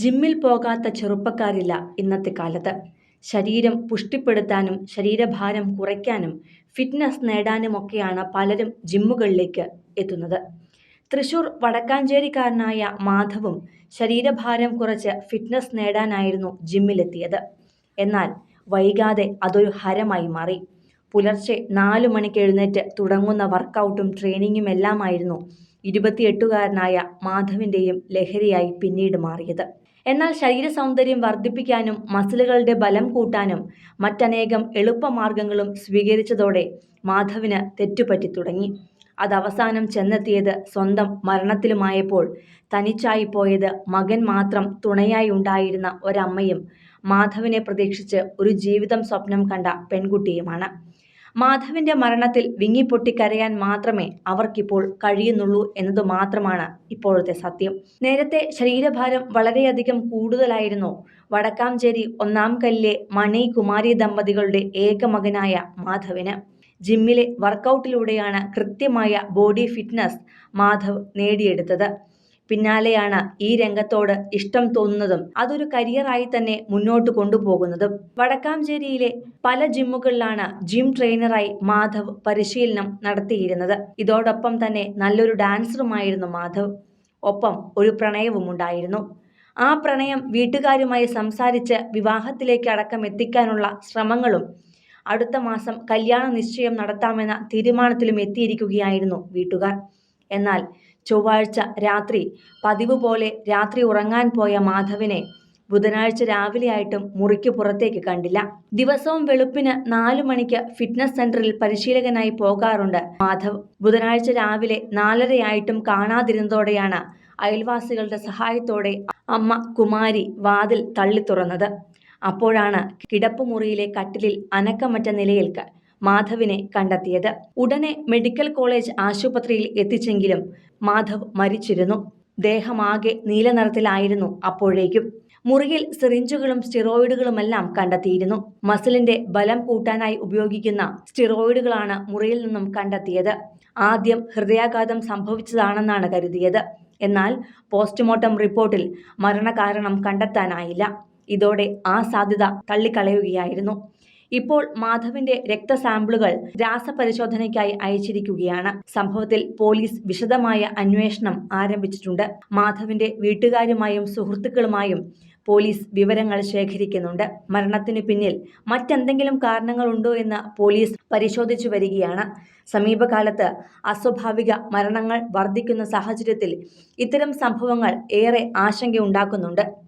ജിമ്മിൽ പോകാത്ത ചെറുപ്പക്കാരില്ല ഇന്നത്തെ കാലത്ത്. ശരീരം പുഷ്ടിപ്പെടുത്താനും ശരീരഭാരം കുറയ്ക്കാനും ഫിറ്റ്നസ് നേടാനുമൊക്കെയാണ് പലരും ജിമ്മുകളിലേക്ക് എത്തുന്നത്. തൃശൂർ വടക്കാഞ്ചേരിക്കാരനായ മാധവും ശരീരഭാരം കുറച്ച് ഫിറ്റ്നസ് നേടാനായിരുന്നു ജിമ്മിലെത്തിയത്. എന്നാൽ വൈകാതെ അതൊരു ഹരമായി മാറി. പുലർച്ചെ നാലു മണിക്ക് എഴുന്നേറ്റ് തുടങ്ങുന്ന വർക്കൗട്ടും ട്രെയിനിങ്ങുമെല്ലാമായിരുന്നു ഇരുപത്തിയെട്ടുകാരനായ മാധവിന്റെയും ലഹരിയായി പിന്നീട് മാറിയത്. എന്നാൽ ശരീര സൗന്ദര്യം വർദ്ധിപ്പിക്കാനും മസിലുകളുടെ ബലം കൂട്ടാനും മറ്റനേകം എളുപ്പമാർഗങ്ങളും സ്വീകരിച്ചതോടെ മാധവിന് തെറ്റുപറ്റി തുടങ്ങി. അത് അവസാനം ചെന്നെത്തിയത് സ്വന്തം മരണത്തിലുമായപ്പോൾ തനിച്ചായി പോയത് മകൻ മാത്രം തുണയായി ഉണ്ടായിരുന്ന ഒരമ്മയും മാധവിനെ പ്രതീക്ഷിച്ച് ഒരു ജീവിതം സ്വപ്നം കണ്ട പെൺകുട്ടിയുമാണ്. മാധവിന്റെ മരണത്തിൽ വിങ്ങിപ്പൊട്ടിക്കരയാൻ മാത്രമേ അവർക്കിപ്പോൾ കഴിയുന്നുള്ളൂ എന്നത് മാത്രമാണ് ഇപ്പോഴത്തെ സത്യം. നേരത്തെ ശരീരഭാരം വളരെയധികം കൂടുതലായിരുന്നു. വടക്കാംചേരി ഒന്നാം കല്ലിലെ മണി കുമാരി ദമ്പതികളുടെ ഏക മകനായ മാധവിന്. ജിമ്മിലെ വർക്കൗട്ടിലൂടെയാണ് കൃത്യമായ ബോഡി ഫിറ്റ്നസ് മാധവ് നേടിയെടുത്തത്. പിന്നാലെയാണ് ഈ രംഗത്തോട് ഇഷ്ടം തോന്നുന്നതും അതൊരു കരിയറായി തന്നെ മുന്നോട്ട് കൊണ്ടുപോകുന്നതും. വടക്കാഞ്ചേരിയിലെ പല ജിമ്മുകളിലാണ് ജിം ട്രെയിനറായി മാധവ് പരിശീലനം നടത്തിയിരുന്നത്. ഇതോടൊപ്പം തന്നെ നല്ലൊരു ഡാൻസറുമായിരുന്നു മാധവ്. ഒപ്പം ഒരു പ്രണയവും ഉണ്ടായിരുന്നു. ആ പ്രണയം വീട്ടുകാരുമായി സംസാരിച്ച് വിവാഹത്തിലേക്ക് അടക്കം എത്തിക്കാനുള്ള ശ്രമങ്ങളും അടുത്ത മാസം കല്യാണ നിശ്ചയം നടത്താമെന്ന തീരുമാനത്തിലും എത്തിയിരിക്കുകയായിരുന്നു വീട്ടുകാർ. എന്നാൽ ചൊവ്വാഴ്ച രാത്രി പതിവ് പോലെ രാത്രി ഉറങ്ങാൻ പോയ മാധവിനെ ബുധനാഴ്ച രാവിലെയായിട്ടും മുറിക്ക് പുറത്തേക്ക് കണ്ടില്ല. ദിവസവും വെളുപ്പിന് നാലു മണിക്ക് ഫിറ്റ്നസ് സെന്ററിൽ പരിശീലകനായി പോകാറുണ്ട് മാധവ്. ബുധനാഴ്ച രാവിലെ നാലരയായിട്ടും കാണാതിരുന്നതോടെയാണ് അയൽവാസികളുടെ സഹായത്തോടെ അമ്മ കുമാരി വാതിൽ തള്ളി തുറന്നത്. അപ്പോഴാണ് കിടപ്പുമുറിയിലെ കട്ടിലിൽ അനക്കമറ്റ നിലയിൽ മാധവിനെ കണ്ടെത്തിയത്. ഉടനെ മെഡിക്കൽ കോളേജ് ആശുപത്രിയിൽ എത്തിച്ചെങ്കിലും മാധവ് മരിച്ചിരുന്നു. ദേഹമാകെ നീലനിറത്തിലായിരുന്നു അപ്പോഴേക്കും. മുറിയിൽ സിറിഞ്ചുകളും സ്റ്റിറോയിഡുകളുമെല്ലാം കണ്ടെത്തിയിരുന്നു. മസിലിന്റെ ബലം കൂട്ടാനായി ഉപയോഗിക്കുന്ന സ്റ്റിറോയിഡുകളാണ് മുറിയിൽ നിന്നും കണ്ടെത്തിയത്. ആദ്യം ഹൃദയാഘാതം സംഭവിച്ചതാണെന്നാണ് കരുതിയത്. എന്നാൽ പോസ്റ്റ്മോർട്ടം റിപ്പോർട്ടിൽ മരണകാരണം കണ്ടെത്താനായില്ല. ഇതോടെ ആ സാധ്യത തള്ളിക്കളയുകയായിരുന്നു. ഇപ്പോൾ മാധവിന്റെ രക്തസാമ്പിളുകൾ രാസപരിശോധനയ്ക്കായി അയച്ചിരിക്കുകയാണ്. സംഭവത്തിൽ പോലീസ് വിശദമായ അന്വേഷണം ആരംഭിച്ചിട്ടുണ്ട്. മാധവിന്റെ വീട്ടുകാരുമായും സുഹൃത്തുക്കളുമായും പോലീസ് വിവരങ്ങൾ ശേഖരിക്കുന്നുണ്ട്. മരണത്തിനു പിന്നിൽ മറ്റെന്തെങ്കിലും കാരണങ്ങളുണ്ടോ എന്ന് പോലീസ് പരിശോധിച്ചു വരികയാണ്. സമീപകാലത്ത് അസ്വാഭാവിക മരണങ്ങൾ വർദ്ധിക്കുന്ന സാഹചര്യത്തിൽ ഇത്തരം സംഭവങ്ങൾ ഏറെ ആശങ്കയുണ്ടാക്കുന്നുണ്ട്